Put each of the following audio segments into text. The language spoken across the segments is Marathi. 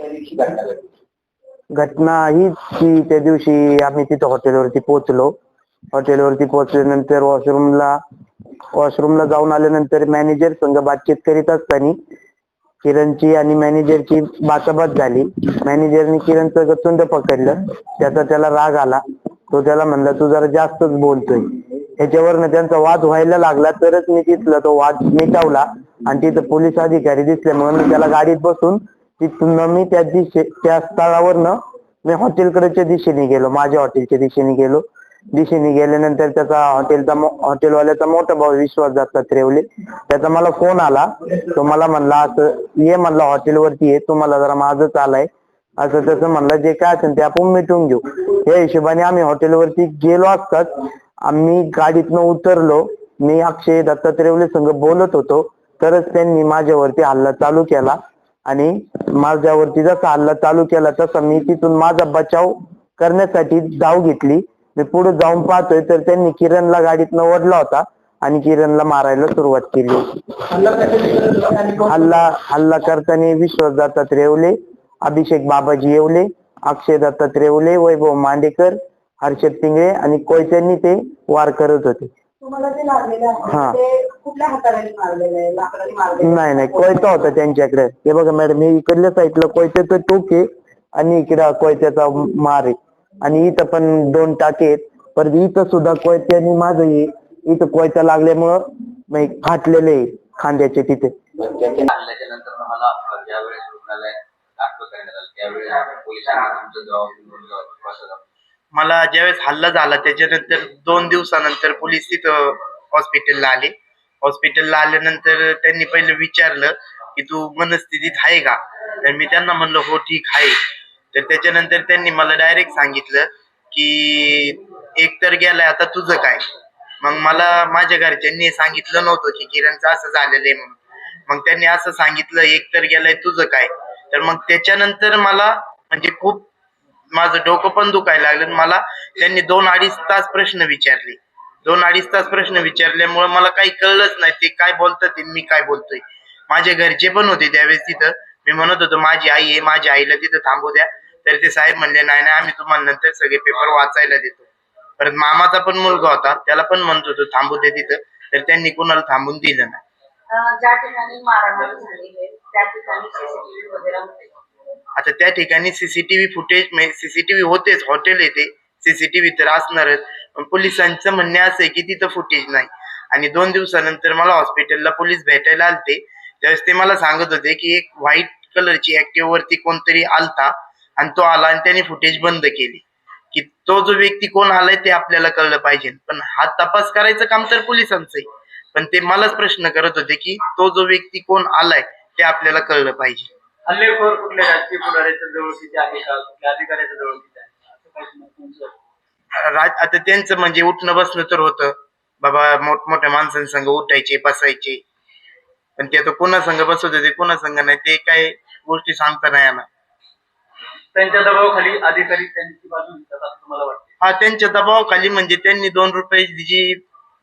त्या दिवशी घटना घडली घटना हीच की त्या दिवशी आम्ही तिथं हॉटेलवरती पोहोचलो. हॉटेलवरती पोहोचल्यानंतर वॉशरूमला वॉशरूमला जाऊन आल्यानंतर मॅनेजर संघ बातचीत करीत असताना किरणची आणि मॅनेजरची बाचाबाच झाली. मॅनेजरने किरणचं गचुंड पकडलं. त्याचा त्याला राग आला. तो त्याला म्हणला तू जरा जास्तच बोलतोय. ह्याच्यावरनं त्यांचा वाद व्हायला लागला. तरच मी तिथला तो वाद मिटवला. आणि तिथं पोलीस अधिकारी दिसल्यामुळे मी त्याला गाडीत बसून तिथून मी त्या दिशे त्या स्थळावरनं मी हॉटेलकडेच्या दिशेने गेलो माझ्या हॉटेलच्या दिशेने गेलो. दिशेने गेल्यानंतर त्याचा हॉटेलचा हॉटेलवाल्याचा मोठा भाऊ विश्वास जातात त्रेवले त्याचा मला फोन आला. तो मला म्हणला असं ये म्हणला हॉटेलवरती ये. तुम्हाला जरा माझंच आलाय असं तसं म्हणलं जे काय असेल ते आपण मिटवून घेऊ. या हिशोबाने आम्ही हॉटेलवरती गेलो असताच आम्ही गाडीतनं उतरलो. मी अक्षय दत्तात्रेवले संघ बोलत होतो. तरच त्यांनी माझ्यावरती हल्ला चालू केला. आणि माझ्यावरती जसा हल्ला चालू केला तसा मी तिथून माझा बचाव करण्यासाठी धाव घेतली. मी पुढे जाऊन पाहतोय तर त्यांनी किरणला गाडीतनं ओढला होता आणि किरणला मारायला सुरुवात केली. हल्ला हल्ला हल्ला करताना विश्वास दत्तात रेवले अभिषेक बाबाजी येवले अक्षय दत्तात रेवले वैभव मांडेकर हर्षद पिंगळे आणि कोयत्यांनी ते वार करत होते. तुम्हाला ते लागलेलं हा. आहे ते कुठल्या हाताने मारलेलं आहे? लाकडाने मारलेलं नाही नाही कोयता होता त्यांच्याकडे. हे बघा मॅडम हे इकडल्या साईडला कोयत्याचं टोक आहे आणि इकडं कोयत्याचा मार आहे. आणि इथं पण दोन टाके आहेत. परत इथं सुद्धा कोयत्याने माझं हे इथं कोयता लागल्यामुळं म्हणजे फाटलेले आहे खांद्याचे तिथे. नंतर ज्यावेळेस रुग्णालयात दाखल करण्यात आलं त्यावेळेस पोलिसांनी तुमचं जबाब कसं मला ज्यावेळेस हल्ला झाला त्याच्यानंतर दोन दिवसानंतर पोलीस तिथं हॉस्पिटलला आले. हॉस्पिटलला आल्यानंतर त्यांनी पहिले विचारलं की तू मनस्थितीत आहे का? तर मी त्यांना म्हणलं हो ठीक आहे. तर त्याच्यानंतर त्यांनी मला डायरेक्ट सांगितलं की एक तर गेलाय आता तुझं काय? मग मला माझ्या घरच्यांनी सांगितलं नव्हतं की किरणचं असं झालेलं आहे म्हणून. मग त्यांनी असं सांगितलं एक तर गेलाय तुझं काय? तर मग त्याच्यानंतर मला म्हणजे खूप माझं डोकं पण दुखायला लागलं आणि मला त्यांनी दोन अडीच तास प्रश्न विचारले. दोन अडीच तास प्रश्न विचारल्यामुळे मला काही कळलंच नाही ते काय बोलतात मी काय बोलतोय. माझे घरचे पण होते त्यावेळेस तिथं. मी म्हणत होतो माझी आई आहे माझ्या आईला तिथं थांबू द्या. तर ते साहेब म्हणले नाही नाही आम्ही तुम्हाला नंतर सगळे पेपर वाचायला देतो. परत मामाचा पण मुलगा होता त्याला पण म्हणत होतो थांबू दे तिथं. तर त्यांनी कुणाला थांबून दिलं नाही. ज्या ठिकाणी मारामारी झाली आहे त्या ठिकाणी सीसीटीव्ही वगैरे आता त्या ठिकाणी सीसीटीव्ही फुटेज सीसीटीव्ही होतेच हॉटेल येते सीसीटीव्ही तर असणारच. पण पोलिसांचं म्हणणे असं आहे की तिथं फुटेज नाही. आणि दोन दिवसानंतर मला हॉस्पिटलला पोलीस भेटायला आलते. त्यावेळेस ते मला सांगत होते की एक व्हाईट कलरची ऍक्टिव्ह वरती कोणतरी आलता आणि तो आला आणि त्याने फुटेज बंद केली. की तो जो व्यक्ती कोण आलाय ते आपल्याला कळलं पाहिजे. पण हा तपास करायचं काम तर पोलिसांचं आहे. पण ते मलाच प्रश्न करत होते की तो जो व्यक्ती कोण आलाय ते आपल्याला कळलं पाहिजे. हल्लेखोर कुठल्या राजकीय पुढाऱ्याच्या जवळकीचे आहे का? कुठल्या अधिकाऱ्याच्या जवळकीचे आहे? असं काही तुमचं राज आता त्यांचं म्हणजे उठणं बसणं तर होतं. बाबा मोठमोठ्या माणसांसंग उठायचे बसायचे. पण ते आता कुणा संघ बसवत होते कुणा संघ नाही ते काय गोष्टी सांगता नाही येणार. त्यांच्या दबावाखाली अधिकारी त्यांची बाजू घेतात असं तुम्हाला वाटतं हा त्यांच्या दबावाखाली म्हणजे त्यांनी दोन रुपये जी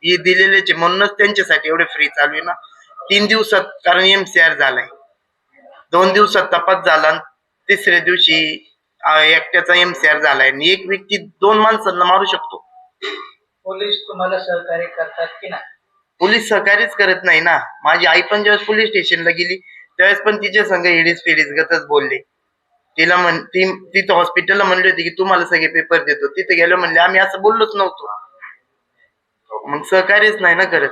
ही दिलेलेचे म्हणूनच त्यांच्यासाठी एवढे फ्री चालू आहे ना. तीन दिवसात कारण एमसीआर झालाय. दोन दिवसात तपास झाला तिसऱ्या दिवशी एकट्याचा एमसीआर झालाय. आणि एक व्यक्ती दोन माणसांना मारू शकतो. पोलीस तुम्हाला सहकार्य करतात की नाही? पोलीस सहकार्यच करत नाही ना. माझी आई पण ज्यावेळेस पोलीस स्टेशनला गेली त्यावेळेस पण तिच्या संघ हिडीस फिडीस गतच बोलले. तिला म्हण ती तिथं हॉस्पिटलला म्हणली होती की तुम्हाला सगळे पेपर देतो. तिथे गेलो म्हणले आम्ही असं बोललोच नव्हतो. मग सहकार्यच नाही ना करत.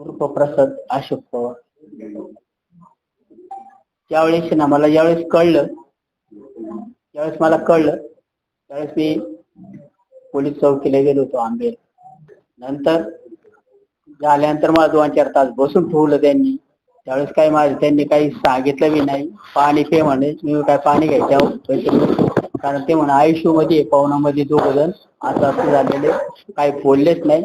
उर्फ प्रसाद अशोक पवार. ज्यावेळेस ना मला ज्यावेळेस कळलं ज्यावेळेस मला कळलं त्यावेळेस मी पोलीस चौकीला गेलो होतो आंबेल. नंतर झाल्यानंतर मला दोन चार तास बसून ठेवलं त्यांनी. त्यावेळेस काही माझं त्यांनी काही सांगितलं बी नाही. पाणी ते म्हणे मी काय पाणी घ्यायच्या कारण ते म्हणा आयुष्यमध्ये पवनामध्ये दोघ जण असं असं झालेले काही बोललेच नाही.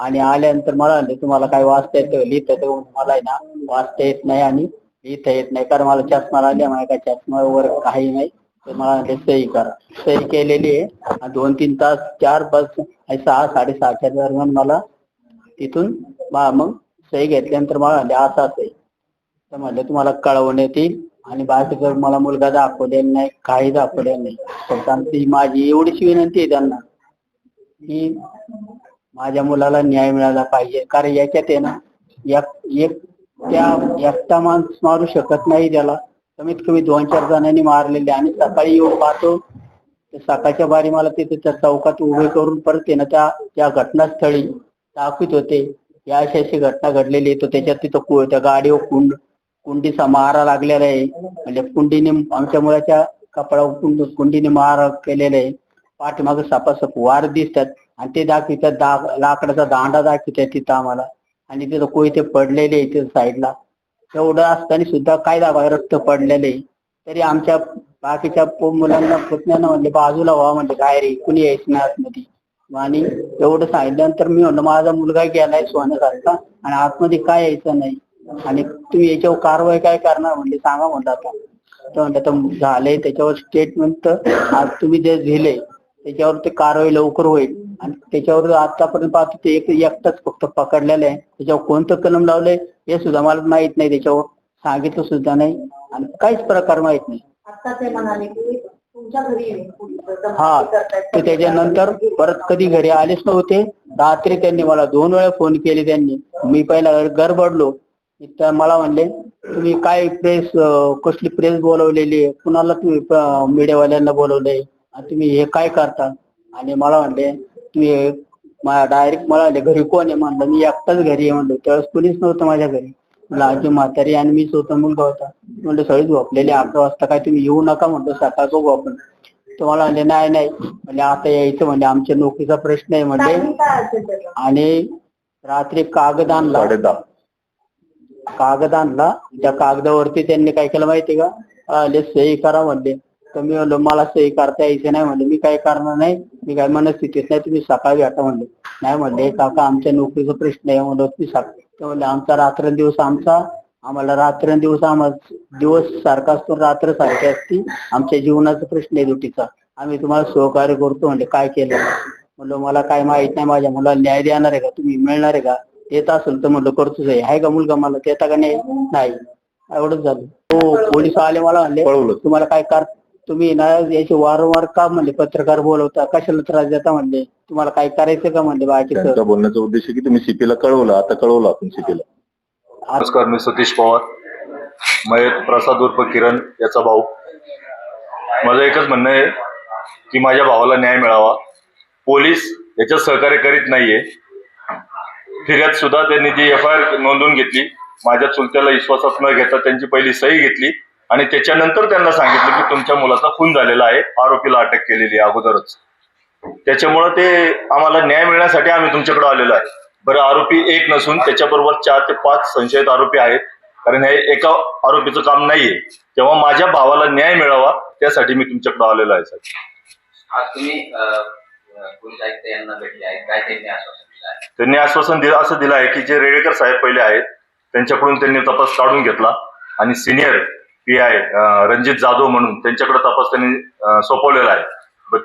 आणि आल्यानंतर मला म्हणले तुम्हाला काय वाचता येतं लिहिता येतं मला आहे ना वाचता येत नाही आणि लिहिता येत नाही. कारण मला चष्मा आल्या मला काय चष्मावर काही नाही. तर मला म्हणले सही करा. सही केलेली आहे. आणि दोन तीन तास चार पाच सहा साडेसहाच्या दरम्यान मला तिथून मग सही घेतल्यानंतर मला म्हणले असं असं तर म्हणलं तुम्हाला कळवण्यात येईल आणि बाकीचं मला मुलगा दाखवलेला नाही काही दाखवलेलं नाही. फक्त आमची माझी एवढीच विनंती आहे त्यांना की माझ्या मुलाला न्याय मिळाला पाहिजे. कारण याच्यात आहे ना एक त्या एकटा माणूस मारू शकत नाही त्याला. कमीत कमी दोन चार जणांनी मारलेले. आणि सकाळी येऊन पाहतो सकाळच्या बारी मला तिथे त्या चौकात उभे करून परत आहे ना त्या त्या घटनास्थळी दाखवित होते. या अशी अशी घटना घडलेली तो त्याच्यात तिथं कु- त्या गाडीवर कुंड कुंडीचा मारा लागलेला आहे. म्हणजे कुंडीने आमच्या मुलाच्या कपडावर कुंडीने मार केलेला आहे. पाठीमागे सपासप वार दिसतात आणि ते दाखवितात दा लाकडाचा दांडा दाखवितात तिथं आम्हाला. आणि तिथं कोयते पडलेले आहे तिथं साईडला. एवढं असताना सुद्धा काय दाखवा रक्त पडलेले तरी आमच्या बाकीच्या मुलांना पुतण्यांना म्हणले बाजूला व्हा म्हणले काय रे कुणी यायचं नाही आतमध्ये. आणि एवढं सांगितल्यानंतर मी म्हणलं माझा मुलगा गेलाय सोन्यासारखा आणि आतमध्ये काय यायचं नाही. आणि तुम्ही याच्यावर कारवाई काय करणार? म्हणले सांगा म्हणलं आता. तर म्हणलं तर झालंय त्याच्यावर स्टेटमेंट आज तुम्ही जे दिले त्याच्यावर ते कारवाई लवकर होईल. आणि त्याच्यावर आतापर्यंत पाहतो ते एक एकटाच फक्त पकडलेलं आहे. त्याच्यावर कोणतं कलम लावलंय हे सुद्धा मला माहीत नाही. त्याच्यावर सांगितलं सुद्धा नाही. आणि काहीच प्रकार माहीत नाही. आता ते म्हणाले की तुमच्या घरी येईल पोलीस हा तर त्याच्यानंतर परत कधी घरी आलेच नव्हते. रात्री त्यांनी मला दोन वेळा फोन केले त्यांनी. मी पहिला गडबडलो तर मला म्हणले तुम्ही काय प्रेस कसली प्रेस बोलवलेली आहे? कुणाला तुम्ही मीडियावाल्यांना बोलवलंय? तुम्ही हे काय करता? आणि मला म्हणले तुम्ही डायरेक्ट मला म्हणले घरी कोण आहे? म्हणलं मी एकटाच घरी आहे. म्हणलं त्यावेळेस कुणीच नव्हतं माझ्या घरी. लहानची म्हातारी आणि मी स्वतः मुलगा होता म्हणलं सगळी झोपलेली अकरा वाजता काय तुम्ही येऊ नका. म्हणतो सकाळ बघू आपण. तर मला म्हणले नाही नाही. म्हणजे आता यायचं. म्हणजे आमच्या नोकरीचा प्रश्न आहे. म्हणले आणि रात्री कागद आणला कागद आणला त्या कागदावरती त्यांनी काय केलं माहितीये का? आले सही करा म्हणले. तर मी म्हणलो मला सही करता यायचे नाही म्हणले. मी काय करणार नाही मी काय मनस्थितीत नाही तुम्ही सकाळी भेटा म्हणले. नाही म्हणले काका आमच्या नोकरीचा प्रश्न आहे म्हणलं तुम्ही सकाळी ते म्हणले आमचा रात्रंदिवस आमचा आम्हाला रात्रंदिवस आम्हाला दिवस सारखा असतो रात्र सारखी असती आमच्या जीवनाचा प्रश्न आहे दुटीचा. आम्ही तुम्हाला सहकार्य करतो म्हणजे काय केलं? म्हणलं मला काय माहीत नाही माझ्या मुलाला न्याय देणार आहे का? तुम्ही मिळणार आहे का? देत असेल तर म्हणलं करतोच आहे. आहे का मुलगा मला? देता का नाही? नाही. एवढंच झालं. हो पोलीस आले मला म्हणले तुम्हाला काय कर तुम्ही ना याचे वारंवार का म्हणले? पत्रकार बोलवता. कशाला त्रास देता म्हणले? तुम्हाला काय करायचं का म्हणले बाकीचं? त्यांचा बोलण्याचा उद्देश आहे की तुम्ही सीपीला कळवलं. आता कळवलं आपण सीपीला नमस्कार मी सतीश पवार. मयत प्रसाद उर्फ किरण याचा भाऊ. माझं एकच म्हणणं आहे की माझ्या भावाला न्याय मिळावा. पोलीस याच्यात सहकार्य करीत नाहीये. फिर्याद सुद्धा त्यांनी जी एफ आय आर नोंदवून घेतली माझ्या चुलत्याला विश्वासात न घेता त्यांची पहिली सही घेतली. आणि त्याच्यानंतर त्यांना सांगितलं की तुमच्या मुलाचा खून झालेला आहे. आरोपीला अटक केलेली आहे अगोदरच. त्याच्यामुळं ते आम्हाला न्याय मिळण्यासाठी आम्ही तुमच्याकडे आलेलो आहे. बरं आरोपी एक नसून त्याच्याबरोबर चार ते पाच संशयित आरोपी आहेत. कारण हे एका आरोपीचं काम नाहीये. तेव्हा माझ्या भावाला न्याय मिळावा त्यासाठी मी तुमच्याकडे आलेलो आहे साहेब. त्यांनी आश्वासन दिलं आहे? त्यांनी आश्वासन दिलं असं दिलं आहे की जे रेडेकर साहेब पहिले आहेत त्यांच्याकडून त्यांनी तपास काढून घेतला. आणि senior P I Ranjit Jadhav म्हणून त्यांच्याकडे तपास त्यांनी सोपवलेला आहे.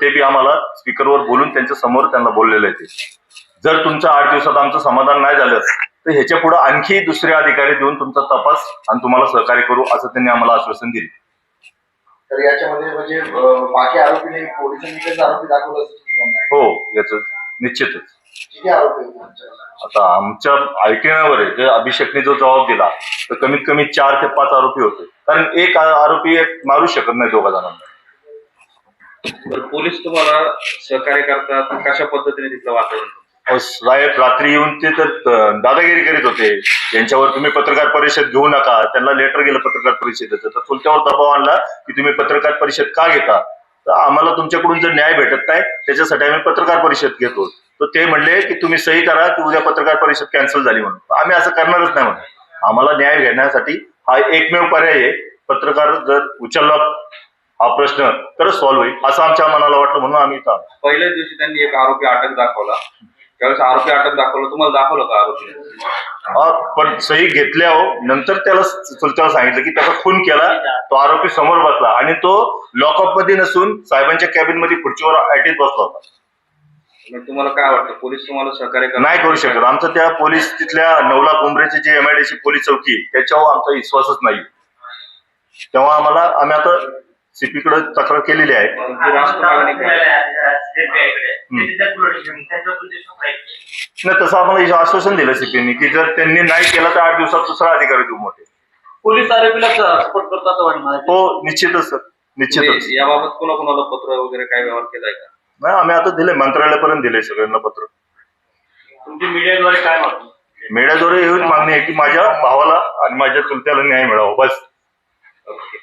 ते बी आम्हाला स्पीकरवर बोलून त्यांच्यासमोर त्यांना बोललेलं आहे ते. जर तुमच्या आठ दिवसात आमचं समाधान नाही झालं तर ह्याच्या पुढे आणखी दुसरे अधिकारी देऊन तुमचा तपास आणि तुम्हाला सहकार्य करू असं त्यांनी आम्हाला आश्वासन दिले. तर याच्यामध्ये म्हणजे बाकी आरोपीने पोलिसांनी आरोपी दाखवलं. हो याच निश्चितच. आता आमच्या ऐकण्यावर आहे. जे अभिषेकने जो जबाब दिला तर कमीत कमी चार ते पाच आरोपी होते. कारण एक आरोपी एक मारू शकत नाही दोघा जणांना. बरं, पोलीस तुम्हाला सहकार्य करतात? कशा पद्धतीने तिथलं वातावरण साहेब रात्री येऊन ते तर दादागिरी करीत होते. यांच्यावर तुम्ही पत्रकार परिषद घेऊ नका. त्यांना लेटर गेलं पत्रकार परिषदेचं. तर चुलत्यावर दबाव आणला की तुम्ही पत्रकार परिषद का घेता? तर आम्हाला तुमच्याकडून जर न्याय भेटत नाही त्याच्यासाठी आम्ही पत्रकार परिषद घेतो. तर ते म्हणले की तुम्ही सही करा की उद्या पत्रकार परिषद कॅन्सल झाली म्हणून. आम्ही असं करणारच नाही म्हणून. आम्हाला न्याय घेण्यासाठी हा एकमेव पर्याय आहे. पत्रकार जर उचलला हा प्रश्न तरच सॉल्व्ह होईल असं आमच्या मनाला वाटलं म्हणून आम्ही. पहिल्याच दिवशी त्यांनी एक आरोपी अटक दाखवला. त्यावेळेस आरोपी अटक दाखवलं. तुम्हाला दाखवलं का आरोपी? पण सही घेतल्या हो. नंतर त्याला चुलत्याला सांगितलं की त्याचा खून केला. तो आरोपी समोर बसला. आणि तो लॉकअपमध्ये नसून साहेबांच्या कॅबिनमध्ये खुर्चीवर ऍटीत बसला होता. मग तुम्हाला काय वाटतं? पोलीस तुम्हाला सहकार्य करणार? नाही करू शकत. आमचं त्या पोलीस तिथल्या नवला कुंभरेची जी एमआयडीसी पोलीस चौकी आहे, त्याच्यावर आमचा विश्वासच नाही. तेव्हा आम्हाला आम्ही आता सीपी कडे तक्रार केलेली आहे. मागणी काय? नाही तसं आम्हाला आश्वासन दिलं सीपीनी की जर त्यांनी नाही केलं तर आठ दिवसात दुसरा अधिकारी देऊ मोठे. पोलीस आरोपीला सपोर्ट करतो असं वाटतं मला. हो निश्चितच सर. निश्चितच. तुम्ही याबाबत कुणा कुणाला पत्र वगैरे काय व्यवहार केलाय का? नाही आम्ही आता दिले मंत्रालयापर्यंत दिले सगळ्यांना पत्र. तुमची मीडियाद्वारे काय मागणी मीडियाद्वारे एवढी मागणी आहे की माझ्या भावाला आणि माझ्या चुलत्याला न्याय मिळावा बस. ओके.